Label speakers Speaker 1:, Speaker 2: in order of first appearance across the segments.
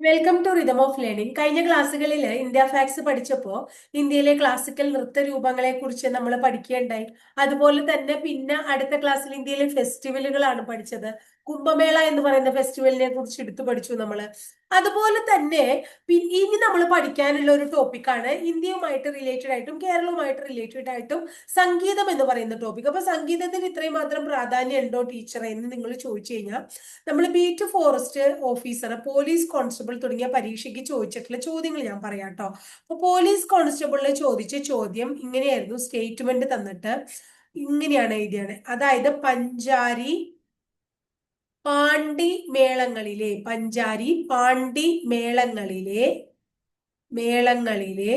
Speaker 1: Welcome to rhythm of learning കഴിഞ്ഞ ക്ലാസ്സുകളിൽ India fax പഠിച്ചപ്പോൾ ഇന്ത്യയിലെ ക്ലാസിക്കൽ നൃത്ത രൂപങ്ങളെ കുറിച്ച് നമ്മൾ പഠിക്കുകയുണ്ടായി. അതുപോലെ തന്നെ പിന്നെ അടുത്ത ക്ലാസ്സിൽ ഇന്ത്യയിലെ ഫെസ്റ്റിവലുകളാണ് പഠിച്ചത്. കുംഭമേള എന്ന് പറയുന്ന ഫെസ്റ്റിവലിനെ കുറിച്ച് എടുത്തു പഠിച്ചു നമ്മൾ അതുപോലെ തന്നെ ഇനി നമ്മൾ പഠിക്കാനുള്ള ഒരു ടോപ്പിക്കാണ് ഇന്ത്യയുമായിട്ട് റിലേറ്റഡ് ആയിട്ടും കേരളവുമായിട്ട് റിലേറ്റഡ് ആയിട്ടും സംഗീതം എന്ന് പറയുന്ന ടോപ്പിക് അപ്പൊ സംഗീതത്തിന് ഇത്രയും മാത്രം പ്രാധാന്യം ഉണ്ടോ ടീച്ചർ എന്ന് നിങ്ങൾ ചോദിച്ചു കഴിഞ്ഞാൽ നമ്മൾ beat forest officer police constable തുടങ്ങിയ പരീക്ഷയ്ക്ക് ചോദിച്ചിട്ടുള്ള ചോദ്യങ്ങൾ ഞാൻ പറയാം കേട്ടോ അപ്പൊ പോലീസ് കോൺസ്റ്റബിളിൽ ചോദിച്ച ചോദ്യം ഇങ്ങനെയായിരുന്നു. സ്റ്റേറ്റ്മെന്റ് തന്നിട്ട് ഇങ്ങനെയാണ് എഴുതിയത്. അതായത് പഞ്ചാരി പാണ്ടി മേളങ്ങളിലെ പഞ്ചാരി പാണ്ഡി മേളങ്ങളിലെ മേളങ്ങളിലെ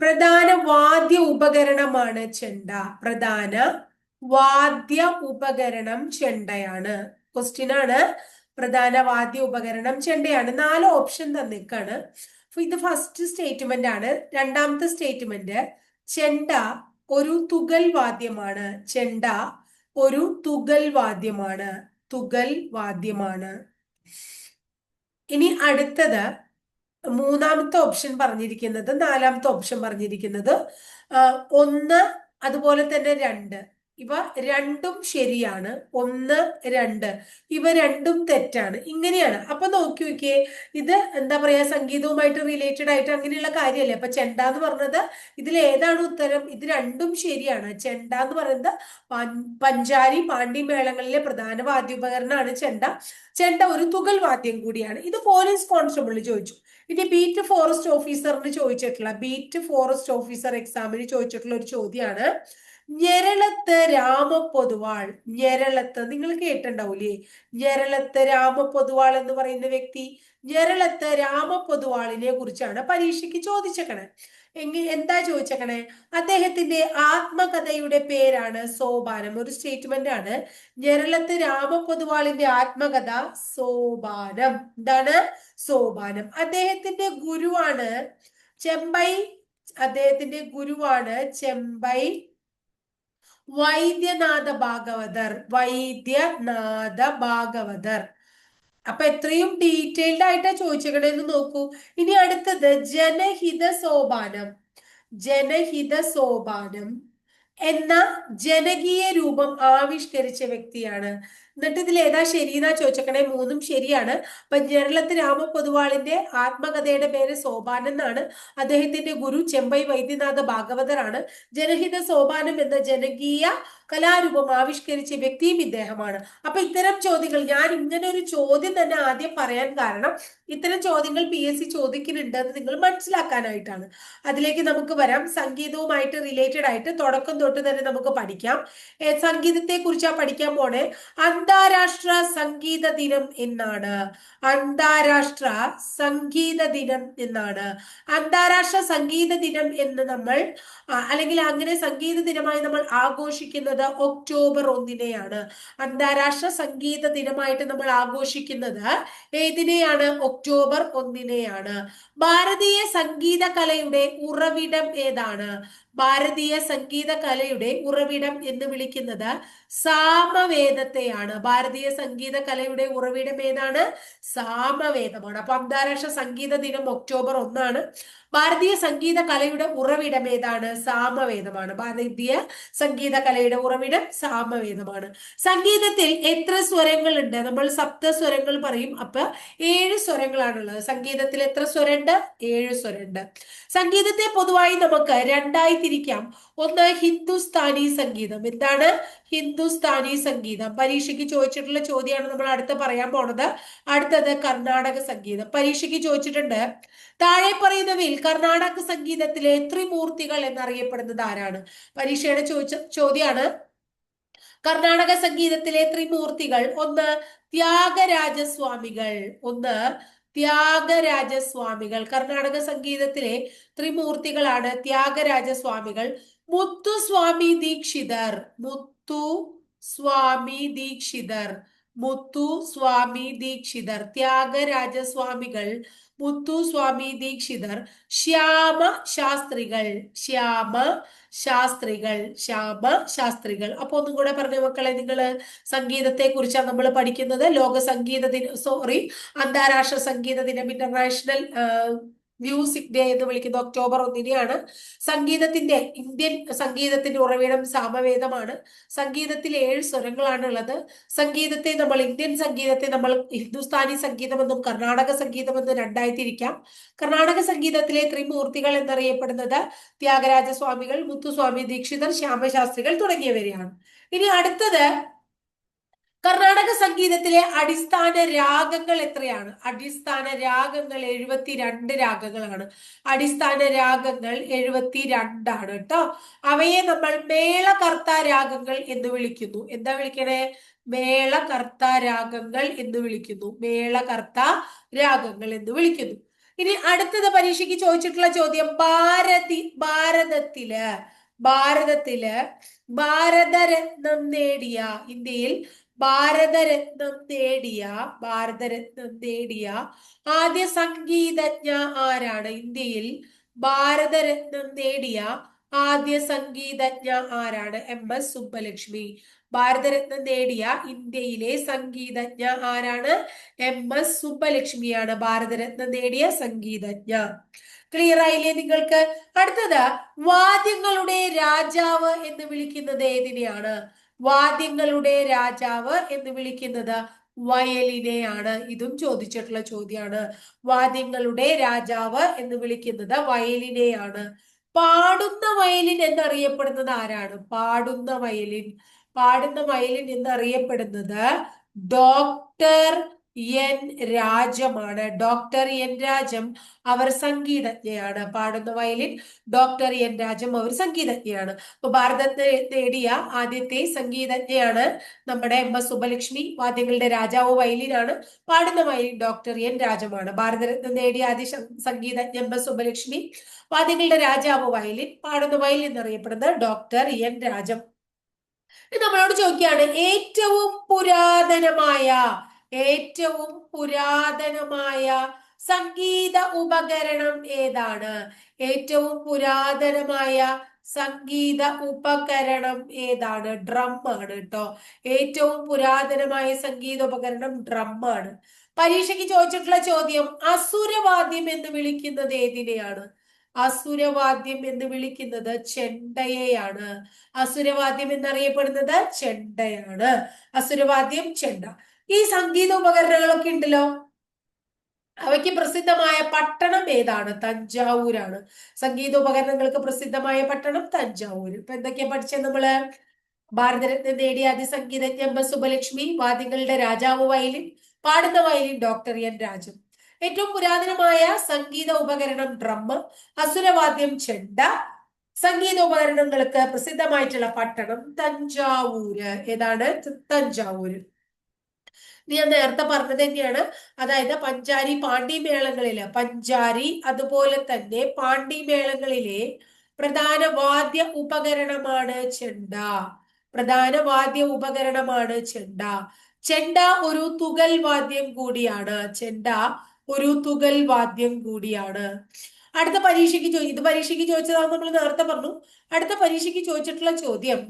Speaker 1: പ്രധാന വാദ്യ ഉപകരണമാണ് ചെണ്ട. പ്രധാന വാദ്യ ഉപകരണം ചെണ്ടയാണ്. ക്വസ്റ്റ്യൻ ആണ്. പ്രധാന വാദ്യ ഉപകരണം ചെണ്ടയാണ്. നാല് ഓപ്ഷൻ തന്നിക്കാണ് ഇത് ഫസ്റ്റ് സ്റ്റേറ്റ്മെന്റ് ആണ്. രണ്ടാമത്തെ സ്റ്റേറ്റ്മെന്റ് ചെണ്ട ഒരു തുകൽ വാദ്യമാണ്. ചെണ്ട ഒരു തുകൽ വാദ്യമാണ്. തുകൽ വാദ്യമാണ്. ഇനി അടുത്തത് മൂന്നാമത്തെ ഓപ്ഷൻ പറഞ്ഞിരിക്കുന്നത് നാലാമത്തെ ഓപ്ഷൻ പറഞ്ഞിരിക്കുന്നത് ഒന്ന് അതുപോലെ തന്നെ രണ്ട്. ഇവ രണ്ടും ശരിയാണ്. ഒന്ന് രണ്ട്. ഇവ രണ്ടും തെറ്റാണ്. ഇങ്ങനെയാണ്. അപ്പൊ നോക്കി നോക്കിയേ ഇത് എന്താ പറയാ സംഗീതവുമായിട്ട് റിലേറ്റഡ് ആയിട്ട് അങ്ങനെയുള്ള കാര്യമല്ലേ അപ്പൊ ചെണ്ട എന്ന് പറഞ്ഞത് ഇതിൽ ഏതാണ് ഉത്തരം? ഇത് രണ്ടും ശരിയാണ്. ചെണ്ട എന്ന് പറയുന്നത് പഞ്ചാരി പാണ്ഡി മേളങ്ങളിലെ പ്രധാന വാദ്യോപകരണമാണ് ചെണ്ട. ചെണ്ട ഒരു തുകൽ വാദ്യം കൂടിയാണ്. ഇത് പോലീസ് കോൺസ്റ്റബിളിൽ ചോദിച്ചു. ഇനി ബീറ്റ് ഫോറസ്റ്റ് ഓഫീസറിന് ചോദിച്ചിട്ടുള്ള ബീറ്റ് ഫോറസ്റ്റ് ഓഫീസർ എക്സാമിന് ചോദിച്ചിട്ടുള്ള ഒരു ചോദ്യമാണ്. ഞെരളത്ത് രാമപൊതുവാൾ. ഞെരളത്ത് നിങ്ങൾ കേട്ടിട്ടുണ്ടാവൂലേ ഞെരളത്ത് രാമപൊതുവാൾ എന്ന് പറയുന്ന വ്യക്തി ഞെരളത്ത് രാമപൊതുവാളിനെ കുറിച്ചാണ് പരീക്ഷയ്ക്ക് ചോദിച്ചേക്കണേ. എങ്ങ എന്താ ചോദിച്ചേക്കണേ? അദ്ദേഹത്തിന്റെ ആത്മകഥയുടെ പേരാണ് സോപാനം. ഒരു സ്റ്റേറ്റ്മെന്റ് ആണ്. ഞെരളത്ത് രാമപൊതുവാളിന്റെ ആത്മകഥ സോപാനം. എന്താണ്? സോപാനം. അദ്ദേഹത്തിന്റെ ഗുരുവാണ് ചെമ്പൈ അദ്ദേഹത്തിന്റെ ഗുരുവാണ് ചെമ്പൈ വൈദ്യനാഥ ഭാഗവതർ വൈദ്യനാഥ ഭാഗവതർ അപ്പൊ എത്രയും ഡീറ്റെയിൽഡ് ആയിട്ടാ ചോദിച്ചേക്കണേന്ന് നോക്കൂ. ഇനി അടുത്തത് ജനഹിത സോപാനം. ജനഹിത സോപാനം എന്ന ജനകീയ രൂപം ആവിഷ്കരിച്ച വ്യക്തിയാണ് എന്നിട്ട് ഇതിൽ ഏതാ ശരിയെന്നാ ചോദിച്ചേക്കണേ? മൂന്നും ശരിയാണ്. അപ്പൊ ജനലത്ത് രാമപൊതുവാളിന്റെ ആത്മകഥയുടെ പേര് സോപാനം എന്നാണ്. അദ്ദേഹത്തിന്റെ ഗുരു ചെമ്പൈ വൈദ്യനാഥ ഭാഗവതറാണ് ജനഹിത സോപാനം എന്ന ജനകീയ കലാരൂപം ആവിഷ്കരിച്ച വ്യക്തിയും ഇദ്ദേഹമാണ്. അപ്പൊ ഇത്തരം ചോദ്യങ്ങൾ ഞാൻ ഇങ്ങനെ ഒരു ചോദ്യം തന്നെ ആദ്യം പറയാൻ കാരണം ഇത്തരം ചോദ്യങ്ങൾ പി എസ് സി ചോദിക്കുന്നുണ്ട് എന്ന് നിങ്ങൾ മനസ്സിലാക്കാനായിട്ടാണ്. അതിലേക്ക് നമുക്ക് വരാം. സംഗീതവുമായിട്ട് റിലേറ്റഡ് ആയിട്ട് തുടക്കം തൊട്ട് തന്നെ നമുക്ക് പഠിക്കാം. സംഗീതത്തെ കുറിച്ചാണ് പഠിക്കാൻ പോണേ? അന്താരാഷ്ട്ര സംഗീത ദിനം എന്നാണ്. അന്താരാഷ്ട്ര സംഗീത ദിനം എന്നാണ്. അന്താരാഷ്ട്ര സംഗീത ദിനം എന്ന് നമ്മൾ അല്ലെങ്കിൽ അങ്ങനെ സംഗീത ദിനമായി നമ്മൾ ആഘോഷിക്കുന്നത് ഒക്ടോബർ ഒന്നിനെയാണ്. അന്താരാഷ്ട്ര സംഗീത ദിനമായിട്ട് നമ്മൾ ആഘോഷിക്കുന്നത് ഏതിനെയാണ്? ഒക്ടോബർ ഒന്നിനെയാണ്. ഭാരതീയ സംഗീത കലയുടെ ഉറവിടം ഏതാണ്? ഭാരതീയ സംഗീത കലയുടെ ഉറവിടം എന്ന് വിളിക്കുന്നത് സാമവേദത്തെയാണ്. ഭാരതീയ സംഗീത കലയുടെ ഉറവിടം ഏതാണ്? സാമവേദമാണ്. അപ്പൊ അന്താരാഷ്ട്ര സംഗീത ദിനം ഒക്ടോബർ ഒന്നാണ്. ഭാരതീയ സംഗീത കലയുടെ ഉറവിടം ഏതാണ് സാമവേദമാണ്. ഭാരതീയ സംഗീത കലയുടെ ഉറവിടം സാമവേദമാണ്. സംഗീതത്തിൽ എത്ര സ്വരങ്ങളുണ്ട്? നമ്മൾ സപ്ത സ്വരങ്ങൾ പറയും. അപ്പൊ ഏഴ് സ്വരങ്ങളാണുള്ളത്. സംഗീതത്തിൽ എത്ര സ്വരമുണ്ട്? ഏഴ് സ്വരമുണ്ട്. സംഗീതത്തെ പൊതുവായി നമുക്ക് രണ്ടായി തിരിക്കാം. ഒന്ന് ഹിന്ദുസ്ഥാനി സംഗീതം. എന്താണ് ഹിന്ദുസ്ഥാനി സംഗീതം? പരീക്ഷയ്ക്ക് ചോദിച്ചിട്ടുള്ള ചോദ്യമാണ് നമ്മൾ അടുത്ത് പറയാൻ പോണത്. അടുത്തത് കർണാടക സംഗീതം. പരീക്ഷയ്ക്ക് ചോദിച്ചിട്ടുണ്ട് താഴെ പറയുന്നവയിൽ കർണാടക സംഗീതത്തിലെ ത്രിമൂർത്തികൾ എന്നറിയപ്പെടുന്നത് ആരാണ്? പരീക്ഷയുടെ ചോദിച്ച ചോദ്യമാണ് കർണാടക സംഗീതത്തിലെ ത്രിമൂർത്തികൾ ഒന്ന് ത്യാഗരാജസ്വാമികൾ ഒന്ന് ത്യാഗരാജസ്വാമികൾ കർണാടക സംഗീതത്തിലെ ത്രിമൂർത്തികളാണ് ത്യാഗരാജസ്വാമികൾ. മുത്തുസ്വാമി ദീക്ഷിതർ മുത്തു സ്വാമി ദീക്ഷിതർ. മുത്തു സ്വാമി ദീക്ഷിതർ ത്യാഗരാജസ്വാമികൾ. മുത്തു സ്വാമി ദീക്ഷിതർ ശ്യാമ ശാസ്ത്രികൾ ശ്യാമ ശാസ്ത്രികൾ ശ്യാമ ശാസ്ത്രികൾ അപ്പൊ ഒന്നും കൂടെ പറഞ്ഞ മക്കളെ നിങ്ങൾ സംഗീതത്തെ കുറിച്ചാണ് നമ്മൾ പഠിക്കുന്നത്. ലോക സംഗീത ദിനം സോറി അന്താരാഷ്ട്ര സംഗീത ദിനം ഇന്റർനാഷണൽ മ്യൂസിക് ഡേ എന്ന് വിളിക്കുന്ന ഒക്ടോബർ ഒന്നിനെയാണ് സംഗീതത്തിന്റെ ഇന്ത്യൻ സംഗീതത്തിന്റെ ഉറവിടം സാമവേദമാണ്. സംഗീതത്തിൽ ഏഴ് സ്വരങ്ങളാണ് ഉള്ളത്. സംഗീതത്തെ നമ്മൾ ഇന്ത്യൻ സംഗീതത്തെ നമ്മൾ ഹിന്ദുസ്ഥാനി സംഗീതമെന്നും കർണാടക സംഗീതമെന്നും രണ്ടായി തിരിക്കാം കർണാടക സംഗീതത്തിലെ ത്രിമൂർത്തികൾ എന്നറിയപ്പെടുന്നത് ത്യാഗരാജസ്വാമികൾ മുത്തുസ്വാമി ദീക്ഷിതർ ശ്യാമശാസ്ത്രികൾ തുടങ്ങിയവരെയാണ്. ഇനി അടുത്തത് കർണാടക സംഗീതത്തിലെ അടിസ്ഥാന രാഗങ്ങൾ എത്രയാണ്? അടിസ്ഥാന രാഗങ്ങൾ എഴുപത്തിരണ്ട് രാഗങ്ങളാണ്. അടിസ്ഥാന രാഗങ്ങൾ എഴുപത്തിരണ്ടാണ് കേട്ടോ അവയെ നമ്മൾ മേളകർത്ത രാഗങ്ങൾ എന്ന് വിളിക്കുന്നു. എന്താ വിളിക്കണേ? മേളകർത്ത രാഗങ്ങൾ എന്ന് വിളിക്കുന്നു. മേളകർത്ത രാഗങ്ങൾ എന്ന് വിളിക്കുന്നു. ഇനി അടുത്തത് പരീക്ഷയ്ക്ക് ചോദിച്ചിട്ടുള്ള ചോദ്യം. ഭാരതി ഭാരതത്തിൽ ഭാരതത്തിൽ ഭാരതരത്നം നേടിയ ഇന്ത്യയിൽ ഭാരതരത്നം നേടിയ ഭാരതരത്നം നേടിയ ആദ്യ സംഗീതജ്ഞ ആരാണ്? ഇന്ത്യയിൽ ഭാരതരത്നം നേടിയ ആദ്യ സംഗീതജ്ഞ ആരാണ്? M S Subbulakshmi. ഭാരതരത്നം നേടിയ ഇന്ത്യയിലെ സംഗീതജ്ഞ ആരാണ്? എം എസ് സുബ്ബലക്ഷ്മിയാണ് ഭാരതരത്നം നേടിയ സംഗീതജ്ഞ. ക്ലിയർ ആയില്ലേ നിങ്ങൾക്ക്? അടുത്തത് വാദ്യങ്ങളുടെ രാജാവ് എന്ന് വിളിക്കുന്നത് ഏതിനെയാണ്? വാദ്യങ്ങളുടെ രാജാവ് എന്ന് വിളിക്കുന്നത് വയലിനെയാണ്. ഇതും ചോദിച്ചിട്ടുള്ള ചോദ്യമാണ്. വാദ്യങ്ങളുടെ രാജാവ് എന്ന് വിളിക്കുന്നത് വയലിനെയാണ്. പാടുന്ന വയലിൻ എന്നറിയപ്പെടുന്നത് ആരാണ്? പാടുന്ന വയലിൻ. പാടുന്ന വയലിൻ എന്നറിയപ്പെടുന്നത് ഡോക്ടർ എൻ രാജമാണ്. ഡോക്ടർ എൻ രാജം അവർ സംഗീതജ്ഞയാണ്. പാടുന്ന വയലിൻ ഡോക്ടർ എൻ രാജം അവർ സംഗീതജ്ഞയാണ്. അപ്പൊ ഭാരതത്തെ നേടിയ ആദ്യത്തെ സംഗീതജ്ഞയാണ് നമ്മുടെ എം എസ് സുബലക്ഷ്മി. വാദ്യങ്ങളുടെ രാജാവ് വയലിനാണ്. പാടുന്ന വയലിൻ ഡോക്ടർ എൻ രാജമാണ്. ഭാരതരത്നം നേടിയ ആദ്യ സംഗീതജ്ഞ എം എസ് സുബലക്ഷ്മി. വാദ്യങ്ങളുടെ രാജാവ് വയലിൻ. പാടുന്ന വയലിൻ എന്നറിയപ്പെടുന്നത് ഡോക്ടർ എൻ രാജം. നമ്മളോട് ചോദിക്കുകയാണ് ഏറ്റവും പുരാതനമായ ഏറ്റവും പുരാതനമായ സംഗീത ഉപകരണം ഏതാണ്? ഏറ്റവും പുരാതനമായ സംഗീത ഉപകരണം ഏതാണ്? ഡ്രം ആണ് കേട്ടോ ഏറ്റവും പുരാതനമായ സംഗീത ഉപകരണം ഡ്രം ആണ്. പരീക്ഷയ്ക്ക് ചോദിച്ചിട്ടുള്ള ചോദ്യം അസുരവാദ്യം എന്ന് വിളിക്കുന്നത് ഏതിനെയാണ്? അസുരവാദ്യം എന്ന് വിളിക്കുന്നത് ചെണ്ടയെയാണ്. അസുരവാദ്യം എന്നറിയപ്പെടുന്നത് ചെണ്ടയാണ്. അസുരവാദ്യം ചെണ്ട. ഈ സംഗീത ഉപകരണങ്ങളൊക്കെ ഉണ്ടല്ലോ. അവയ്ക്ക് പ്രസിദ്ധമായ പട്ടണം ഏതാണ്? തഞ്ചാവൂരാണ്. സംഗീത ഉപകരണങ്ങൾക്ക് പ്രസിദ്ധമായ പട്ടണം തഞ്ചാവൂർ ഇപ്പൊ എന്തൊക്കെയാ പഠിച്ചത് നമ്മൾ? ഭാരതരത്ന നേടിയ അതിസംഗീതജ്ഞ എം എസ് സുബലക്ഷ്മി വാദ്യങ്ങളുടെ രാജാവ് വയലിൻ പാടുന്ന വയലിൻ ഡോക്ടർ എൻ രാജു ഏറ്റവും പുരാതനമായ സംഗീത ഉപകരണം ഡ്രം അസുരവാദ്യം ചെണ്ട. സംഗീത ഉപകരണങ്ങൾക്ക് പ്രസിദ്ധമായിട്ടുള്ള പട്ടണം തഞ്ചാവൂര്. ഏതാണ്? തഞ്ചാവൂര്. ഞാൻ നേരത്തെ പറഞ്ഞത് തന്നെയാണ് അതായത് പഞ്ചാരി പാണ്ഡി മേളങ്ങളിൽ പഞ്ചാരി അതുപോലെ തന്നെ പാണ്ഡി മേളങ്ങളിലെ പ്രധാന വാദ്യ ഉപകരണമാണ് ചെണ്ട. പ്രധാന വാദ്യ ഉപകരണമാണ് ചെണ്ട. ചെണ്ട ഒരു തുകൽ വാദ്യം കൂടിയാണ്. ചെണ്ട ഒരു തുകൽ വാദ്യം കൂടിയാണ്. അടുത്ത പരീക്ഷയ്ക്ക് ചോദി ഇത് പരീക്ഷയ്ക്ക് ചോദിച്ചതാണ് നമ്മൾ നേരത്തെ പറഞ്ഞു. അടുത്ത പരീക്ഷയ്ക്ക് ചോദിച്ചിട്ടുള്ള ചോദ്യം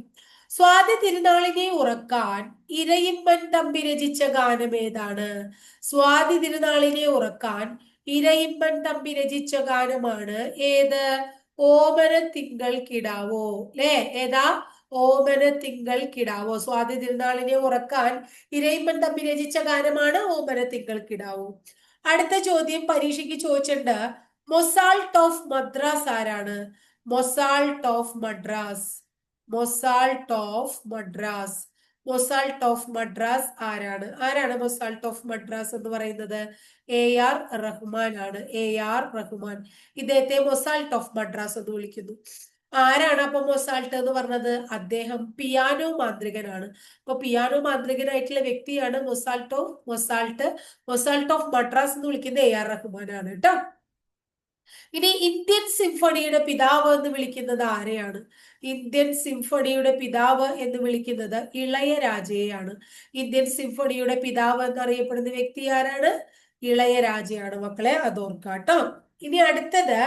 Speaker 1: സ്വാതി തിരുനാളിനെ ഉറക്കാൻ ഇരയിമ്പൻ തമ്പി രചിച്ച ഗാനം ഏതാണ്? സ്വാതി തിരുനാളിനെ ഉറക്കാൻ ഇരയിമ്പൻ തമ്പി രചിച്ച ഗാനമാണ് ഏത്? ഓമന തിങ്കൾ കിടാവോ. അല്ലേ ഏതാ? ഓമന തിങ്കൾ കിടാവോ. സ്വാതി തിരുനാളിനെ ഉറക്കാൻ ഇരയിമ്പൻ തമ്പി രചിച്ച ഗാനമാണ് ഓമന തിങ്കൾ കിടാവോ. അടുത്ത ചോദ്യം പരീക്ഷയ്ക്ക് ചോദിച്ചിട്ടുണ്ട്. മൊസാൾട്ട് ഓഫ് മദ്രാസ് ആരാണ്? Mozart of Madras. Mozart of Madras. Mozart of Madras ആരാണ്? ആരാണ് മൊസാൾട്ട് ഓഫ് മദ്രാസ് എന്ന് പറയുന്നത്? എ ആർ റഹ്മാൻ ആണ്. A R Rahman. ഇദ്ദേഹത്തെ മൊസാൾട്ട് ഓഫ് മദ്രാസ് എന്ന് വിളിക്കുന്നു. ആരാണ് അപ്പൊ മൊസാൾട്ട് എന്ന് പറഞ്ഞത്? അദ്ദേഹം പിയാനോ മാന്ത്രികനാണ്. അപ്പൊ പിയാനോ മാന്ത്രികനായിട്ടുള്ള വ്യക്തിയാണ് മൊസാൾട്ടോ മൊസാൾട്ട്. മൊസാൾട്ട് ഓഫ് മദ്രാസ് എന്ന് വിളിക്കുന്നത് എ ആർ റഹ്മാൻ ആണ് കേട്ടോ. ഇനി ഇന്ത്യൻ സിംഫണിയുടെ പിതാവ് എന്ന് വിളിക്കുന്നത് ആരെയാണ്? ഇന്ത്യൻ സിംഫണിയുടെ പിതാവ് എന്ന് വിളിക്കുന്നത് ഇളയരാജയെയാണ്. ഇന്ത്യൻ സിംഫണിയുടെ പിതാവ് എന്നറിയപ്പെടുന്ന വ്യക്തി ആരാണ്? ഇളയരാജയാണ്. മക്കളെ അതോർക്കാട്ടോ ഇനി അടുത്തത്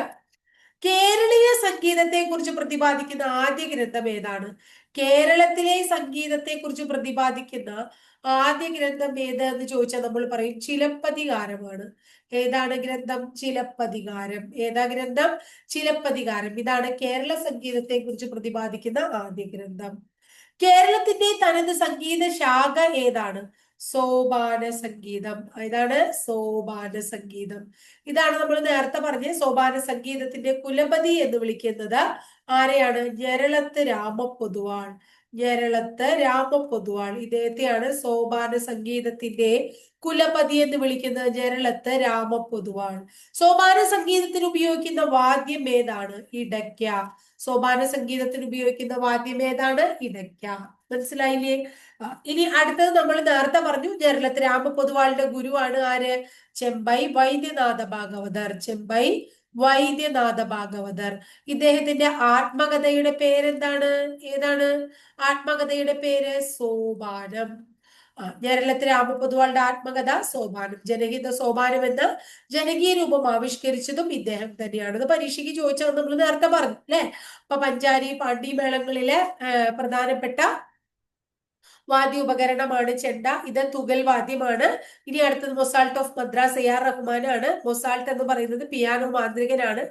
Speaker 1: കേരളീയ സംഗീതത്തെ കുറിച്ച് പ്രതിപാദിക്കുന്ന ആദ്യ ഗ്രന്ഥം ഏതാണ്? കേരളത്തിലെ സംഗീതത്തെ കുറിച്ച് പ്രതിപാദിക്കുന്ന ആദ്യ ഗ്രന്ഥം ഏത് എന്ന് ചോദിച്ചാൽ നമ്മൾ പറയും ചിലപ്പതികാരമാണ്. ഏതാണ് ഗ്രന്ഥം? ചിലപ്പതികാരം. ഏതാ ഗ്രന്ഥം? ചിലപ്പതികാരം. ഇതാണ് കേരള സംഗീതത്തെ കുറിച്ച് പ്രതിപാദിക്കുന്ന ആദ്യ ഗ്രന്ഥം. കേരളത്തിന്റെ തനത് സംഗീത ശാഖ ഏതാണ്? സോപാന സംഗീതം ഏതാണ് സോപാന സംഗീതം ഇതാണ് നമ്മൾ നേരത്തെ പറഞ്ഞ സോപാന സംഗീതത്തിന്റെ കുലപതി എന്ന് വിളിക്കുന്നത് ആരെയാണ്? ഞരളത്ത് രാമപൊതുവാൾ. ഞരളത്ത് രാമപൊതുവാൾ. ഇദ്ദേഹത്തെയാണ് സോപാന സംഗീതത്തിന്റെ കുലപതി എന്ന് വിളിക്കുന്നത്. ഞരളത്ത് രാമപൊതുവാൾ. സോപാന സംഗീതത്തിന് ഉപയോഗിക്കുന്ന വാദ്യം ഏതാണ്? ഇടയ്ക്ക. സോപാന സംഗീതത്തിന് ഉപയോഗിക്കുന്ന വാദ്യം ഏതാണ്? ഇടയ്ക്ക. മനസ്സിലായില്ലേ? ഇനി അടുത്തത് നമ്മൾ നേരത്തെ പറഞ്ഞു കേരളത്തിൽ രാമപൊതുവാളുടെ ഗുരുവാണ് ആര്? ചെമ്പൈ വൈദ്യനാഥ ഭാഗവതർ. ചെമ്പൈ വൈദ്യനാഥ ഭാഗവതർ. ഇദ്ദേഹത്തിന്റെ ആത്മകഥയുടെ പേരെന്താണ്? ഏതാണ്? ആത്മകഥയുടെ പേര് സോപാനം. കേരളത്തിലെ രാമപൊതുവാളുടെ ആത്മകഥ സോപാനം. ജനഹിത സോപാനം എന്ന ജനകീയ രൂപം ആവിഷ്കരിച്ചതും ഇദ്ദേഹം തന്നെയാണ്. അത് പരീക്ഷയ്ക്ക് ചോദിച്ചത് നമ്മൾ നേരത്തെ പറഞ്ഞു അല്ലെ? അപ്പൊ പഞ്ചാരി പാണ്ഡി മേളങ്ങളിലെ പ്രധാനപ്പെട്ട വാദ്യ ഉപകരണമാണ് ചെണ്ട. ഇത് തുകൽ വാദ്യമാണ്. ഇനി അടുത്തത് Mozart of Madras A R ആണ് മൊസാൾട്ട് എന്ന് പറയുന്നത് പിയാനോ മാന്ത്രികനാണ്.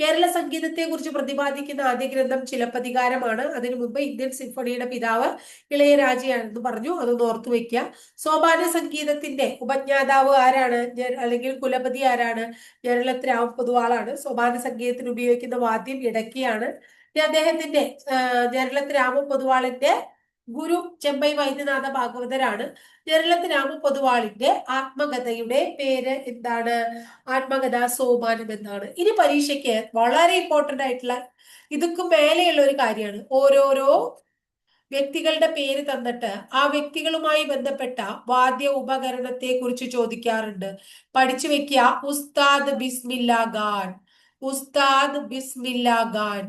Speaker 1: കേരള സംഗീതത്തെ കുറിച്ച് പ്രതിപാദിക്കുന്ന ആദ്യ ഗ്രന്ഥം ചിലപ്പതികാരമാണ്. അതിനു മുമ്പ് ഇന്ത്യൻ സിംഫണിയുടെ പിതാവ് ഇളയരാജയാണെന്ന് പറഞ്ഞു. അതൊന്ന് ഓർത്തു വെക്കുക സോപാന സംഗീതത്തിന്റെ ഉപജ്ഞാതാവ് ആരാണ്? അല്ലെങ്കിൽ കുലപതി ആരാണ്? രാം പൊതുവാളാണ്. സോപാന സംഗീതത്തിന് ഉപയോഗിക്കുന്ന വാദ്യം ഇടക്കിയാണ്. അദ്ദേഹത്തിന്റെ കേരളത്തിൽ രാമ പൊതുവാളിന്റെ ഗുരു ചെമ്പൈ വൈദ്യനാഥ ഭാഗവതരാണ്. രാമ പൊതുവാളിന്റെ ആത്മകഥയുടെ പേര് എന്താണ്? ആത്മകഥ സോപാനം എന്നാണ്. ഇനി പരീക്ഷയ്ക്ക് വളരെ ഇമ്പോർട്ടന്റ് ആയിട്ടുള്ള ഇതൊക്കെ മേലെയുള്ള ഒരു കാര്യമാണ്. ഓരോരോ വ്യക്തികളുടെ പേര് തന്നിട്ട് ആ വ്യക്തികളുമായി ബന്ധപ്പെട്ട വാദ്യ ഉപകരണത്തെ കുറിച്ച് ചോദിക്കാറുണ്ട്. പഠിച്ചു വെക്കുക ഉസ്താദ് ബിസ്മില്ല ഖാൻ ഉസ്താദ് ബിസ്മില്ല ഖാൻ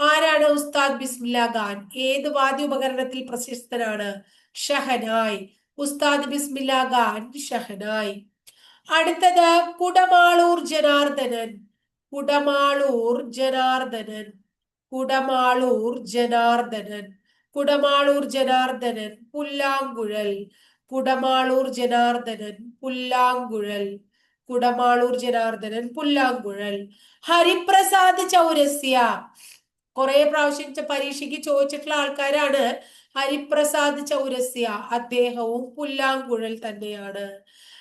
Speaker 1: ആരാണ് ഉസ്താദ് ബിസ്മില്ല ഖാൻ? ഏത് വാദ്യോപകരണത്തിൽ പ്രശസ്തനാണ്? ഷഹനായ്. ഉസ്താദ് ബിസ്മില്ല ഖാൻ ഷഹനായ്. അടുത്തത് കുടമാളൂർ ജനാർദ്ദനൻ. കുടമാളൂർ ജനാർദ്ദനൻ. കുടമാളൂർ ജനാർദ്ദനൻ. കുടമാളൂർ ജനാർദ്ദനൻ പുല്ലാങ്കുഴൽ. കുടമാളൂർ ജനാർദ്ദനൻ പുല്ലാങ്കുഴൽ. കുടമാളൂർ ജനാർദ്ദനൻ പുല്ലാങ്കുഴൽ. ഹരിപ്രസാദ് ചൗരസ്യ. കുറെ പ്രാവശ്യം പരീക്ഷയ്ക്ക് ചോദിച്ചിട്ടുള്ള ആൾക്കാരാണ് ഹരിപ്രസാദ് ചൗരസ്യ. അദ്ദേഹവും പുല്ലാങ്കുഴൽ തന്നെയാണ്.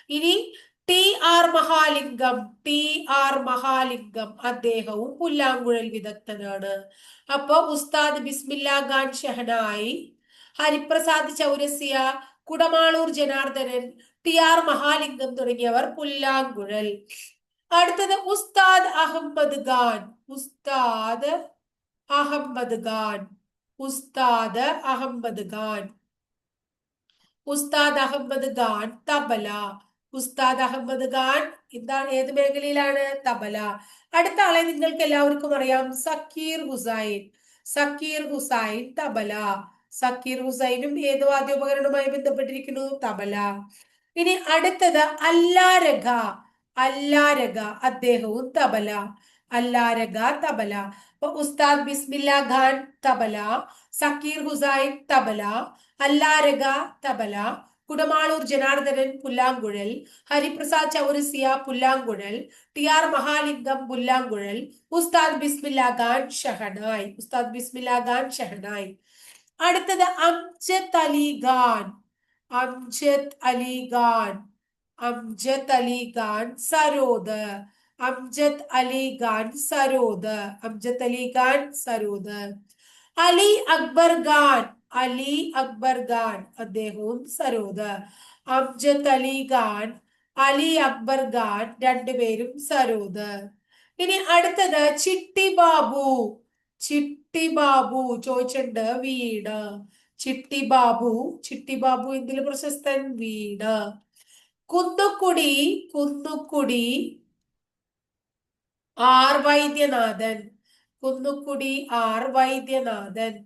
Speaker 1: ഇനി T R Mahalingam T R Mahalingam അദ്ദേഹവും പുല്ലാങ്കുഴൽ വിദഗ്ധനാണ്. അപ്പൊ ഉസ്താദ് ബിസ്മില്ല ഖാൻ ഷെഹനായി ഹരിപ്രസാദ് ചൗരസ്യ കുടമാളൂർ ജനാർദ്ദനൻ ടി ആർ മഹാലിംഗം തുടങ്ങിയവർ പുല്ലാങ്കുഴൽ. അടുത്തത് ഉസ്താദ് അഹമ്മദ് ഖാൻ. ഉസ്താദ് അഹമ്മദ് ഖാൻ ഉസ്താദ് അഹമ്മദ് ഖാൻ ഉസ്താദ് അഹമ്മദ് ഖാൻ തബല. ഉസ്താദ് അഹമ്മദ് ഖാൻ എന്താണ്? ഏത് മേഖലയിലാണ്? തബല. അടുത്ത ആളെ നിങ്ങൾക്ക് എല്ലാവർക്കും അറിയാം. സക്കീർ ഹുസൈൻ. സക്കീർ ഹുസൈൻ തബല. സക്കീർ ഹുസൈനും ഏത് വാദ്യോപകരണവുമായി ബന്ധപ്പെട്ടിരിക്കുന്നു? തബല. ഇനി അടുത്തത് അല്ലാരഗ അല്ലാരഗ അദ്ദേഹവും തബല. അല്ലാരഗ തബല. ഉസ്താദ് ബിസ്മില്ല ഖാൻ തബല സക്കീർ ഹുസൈൻ തബല അല്ലാരഗ തബല കുടമാളൂർ ജനാർദ്ദനൻ പുല്ലാങ്കുഴൽ ഹരിപ്രസാദ് ചൗരസിയ പുല്ലാങ്കുഴൽ ടി ആർ മഹാലിംഗം പുല്ലാങ്കുഴൽ ഉസ്താദ് ബിസ്മില്ല ഖാൻ ഷഹനായ് ഉസ്താദ് ബിസ്മില്ല ഖാൻ ഷഹനായ്. അടുത്തത് അംജദ് അലി ഖാൻ അംജദ് അലി ഖാൻ അംജദ് അലി ഖാൻ സരോദ്. അംജദ് അലി ഖാൻ സരോദ് അംജദ് അലി ഖാൻ സരോദ്. അലി അക്ബർ ഖാൻ അലി അക്ബർ ഖാൻ അദ്ദേഹവും സരോദ്. അംജദ് അലി ഖാൻ അലി അക്ബർ ഖാൻ രണ്ടുപേരും സരോദ്. ഇനി അടുത്തത് ചിട്ടി ബാബു. ചിട്ടി ബാബു ചോദിച്ചിട്ടുണ്ട് വീട്. ചിട്ടി ബാബു ചിട്ടി ബാബു എന്തിൽ പ്രശസ്തൻ? വീട്. Kunnakudi Kunnakudi R Vaidyanathan. Kunnakudi R Vaidyanathan.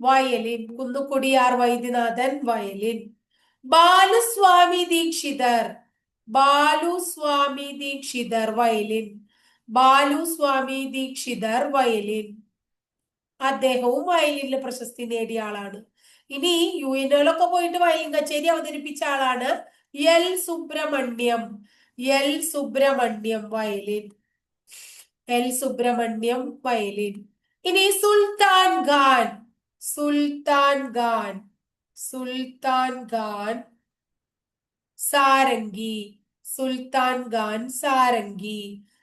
Speaker 1: Violin. Kunnakudi R Vaidyanathan violin. Baluswami Dikshitar. Baluswami Dikshitar violin. Baluswami Dikshitar violin. അദ്ദേഹവും വയലിനിൽ പ്രശസ്തി നേടിയ ആളാണ്. ഇനി യു എൻഒയിലൊക്കെ പോയിട്ട് വയലിൻ കച്ചേരി അവതരിപ്പിച്ച ആളാണ് L Subramaniam. L Subramaniam violin. L Subramaniam violin. ഇനി സുൽത്താൻ ഖാൻ സുൽത്താൻ ഖാൻ സുൽത്താൻ ഖാൻ സാരംഗി സുൽത്താൻ ഖാൻ സാരംഗി.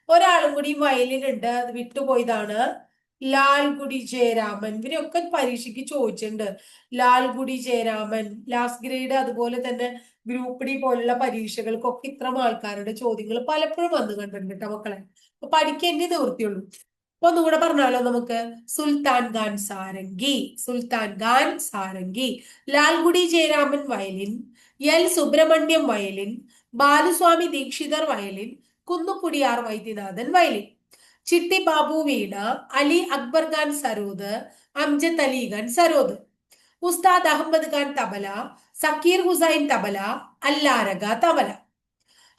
Speaker 1: ഒരാളും കൂടി വയലിൻ ഉണ്ട് അത് വിട്ടുപോയതാണ്. ലാൽഗുഡി ജയരാമൻ. ഇവരെയൊക്കെ പരീക്ഷയ്ക്ക് ചോദിച്ചിട്ടുണ്ട്. ലാൽഗുഡി ജയരാമൻ ലാസ്റ്റ് ഗ്രേഡ് അതുപോലെ തന്നെ ഗ്രൂപ്പ് ഡി പോലുള്ള പരീക്ഷകൾക്കൊക്കെ ഇത്ര ആൾക്കാരുടെ ചോദ്യങ്ങൾ പലപ്പോഴും വന്നു കണ്ടിട്ടുണ്ട് കേട്ടോ മക്കളെ. അപ്പൊ പഠിക്കേണ്ടി നിവൃത്തിയുള്ളൂ. അപ്പൊ ഒന്നുകൂടെ പറഞ്ഞാലോ നമുക്ക്? Sultan Khan sarangi Sultan Khan sarangi Lalgudi Jayaraman violin L Subramaniam violin Baluswami Dikshitar violin കുന്നുകുടിയാർ Vaidyanathan violin Chitti Babu വീണ അലി അക്ബർ ഖാൻ സരോദ് അംജദ് അലി ഖാൻ സരോദ്. ഉസ്താദ് അഹമ്മദ് ഖാൻ തബല സക്കീർ ഹുസൈൻ തബല അല്ലാരക തബല.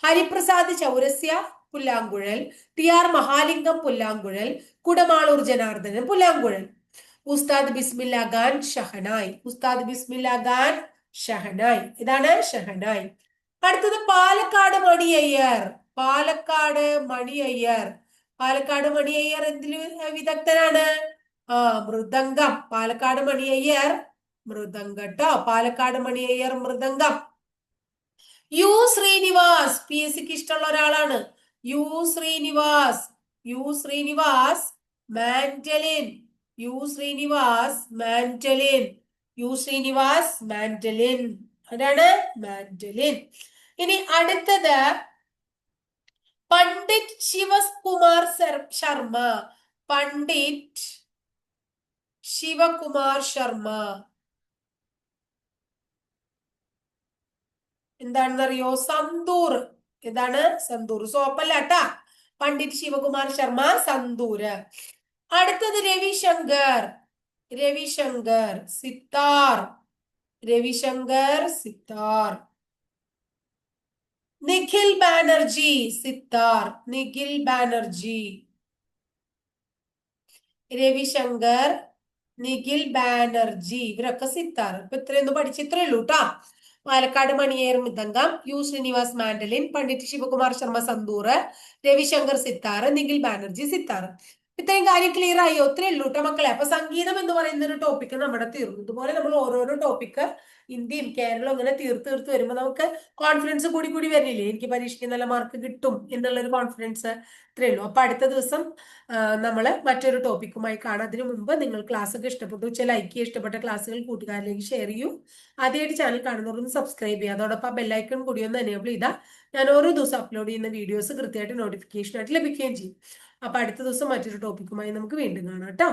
Speaker 1: ഹരിപ്രസാദ് ചൗരസ്യ പുല്ലാങ്കുഴൽ. ടി ആർ മഹാലിംഗം പുല്ലാങ്കുഴൽ. കുടമാളൂർ ജനാർദ്ദനൻ പുല്ലാങ്കുഴൽ. ഉസ്താദ് ബിസ്മില്ല ഖാൻ ഷഹനായ്. ഉസ്താദ് ബിസ്മില്ല ഖാൻ ഷഹനായ്. ഇതാണ് ഷഹനായ്. അടുത്തത് പാലക്കാട് മണി അയ്യർ പാലക്കാട് മണി അയ്യർ പാലക്കാട് മണി അയ്യർ എന്തിൽ വിദഗ്ധനാണ്? ആ മൃദംഗം. പാലക്കാട് മണിയയ്യർ മൃദംഗം കേട്ടോ Palakkad Mani Iyer mridangam. U Srinivas. P S സിക്ക് ഇഷ്ടമുള്ള ഒരാളാണ്. U Srinivas. U Srinivas mandolin. U Srinivas mandolin. U Srinivas mandolin. അതാണ് മാൻഡലിൻ. ഇനി അടുത്തത് പണ്ഡിറ്റ് ശിവകുമാർ ശർമ്മ. പണ്ഡിറ്റ് ശിവകുമാർ ശർമ്മ. എന്താണെന്നറിയോ? സന്തൂർ. എന്താണ്? സന്തൂർ. സോപ്പല്ല കേട്ടാ പണ്ഡിറ്റ് ശിവകുമാർ ശർമ്മ സന്തൂര് അടുത്തത് രവിശങ്കർ. രവിശങ്കർ സിത്താർ. രവിശങ്കർ സിത്താർ. നിഖിൽ ബാനർജി സിത്താർ. നിഖിൽ ബാനർജി. രവിശങ്കർ നിഖിൽ ബാനർജി. ഇവരൊക്കെ സിത്താർ. ഇപ്പൊ ഇത്രയൊന്നും പഠിച്ചിത്രേ ഉള്ളൂ കേട്ടാ പാലക്കാട് മണിയേർ മിതങ്കം യു ശ്രീനിവാസ് മാൻഡലിൻ പണ്ഡിറ്റ് ശിവകുമാർ ശർമ്മ സന്തൂർ രവിശങ്കർ സിത്താർ നിഖിൽ ബാനർജി സിത്താർ ഇത്രയും കാര്യം ക്ലിയർ ആയി? ഒത്തിരി ഉള്ളൂ കേട്ടോ മക്കളെ. അപ്പൊ സംഗീതം എന്ന് പറയുന്ന ഒരു ടോപ്പിക്ക് നമ്മുടെ തീർന്നു. ഇതുപോലെ നമ്മൾ ഓരോരോ ടോപ്പിക്ക് ഇന്ത്യയും കേരളവും അങ്ങനെ തീർത്ത് തീർത്ത് വരുമ്പോൾ നമുക്ക് കോൺഫിഡൻസ് കൂടി കൂടി വരില്ലേ? എനിക്ക് പരീക്ഷയ്ക്ക് നല്ല മാർക്ക് കിട്ടും എന്നുള്ള ഒരു കോൺഫിഡൻസ് ഇത്രയേ ഉള്ളൂ. അപ്പൊ അടുത്ത ദിവസം നമ്മൾ മറ്റൊരു ടോപ്പിക്കുമായി കാണാം. അതിനു മുമ്പ് നിങ്ങൾ ക്ലാസ് ഒക്കെ ഇഷ്ടപ്പെട്ടു ചില ലൈക്ക് ഇഷ്ടപ്പെട്ട ക്ലാസ്സുകൾ കൂട്ടുകാരിലേക്ക് ഷെയർ ചെയ്യൂ. ആദ്യമായിട്ട് ചാനൽ കാണുന്നവരൊന്ന് സബ്സ്ക്രൈബ് ചെയ്യുക. അതോടൊപ്പം ബെല്ലൈക്കൺ കൂടി ഒന്ന് എനേബിൾ ചെയ്താൽ ഞാൻ ഓരോ ദിവസം അപ്ലോഡ് ചെയ്യുന്ന വീഡിയോസ് കൃത്യമായിട്ട് നോട്ടിഫിക്കേഷൻ ആയിട്ട് ലഭിക്കുകയും ചെയ്യും. അപ്പൊ അടുത്ത ദിവസം മറ്റൊരു ടോപ്പിക്കുമായി നമുക്ക് വീണ്ടും കാണാം കേട്ടോ.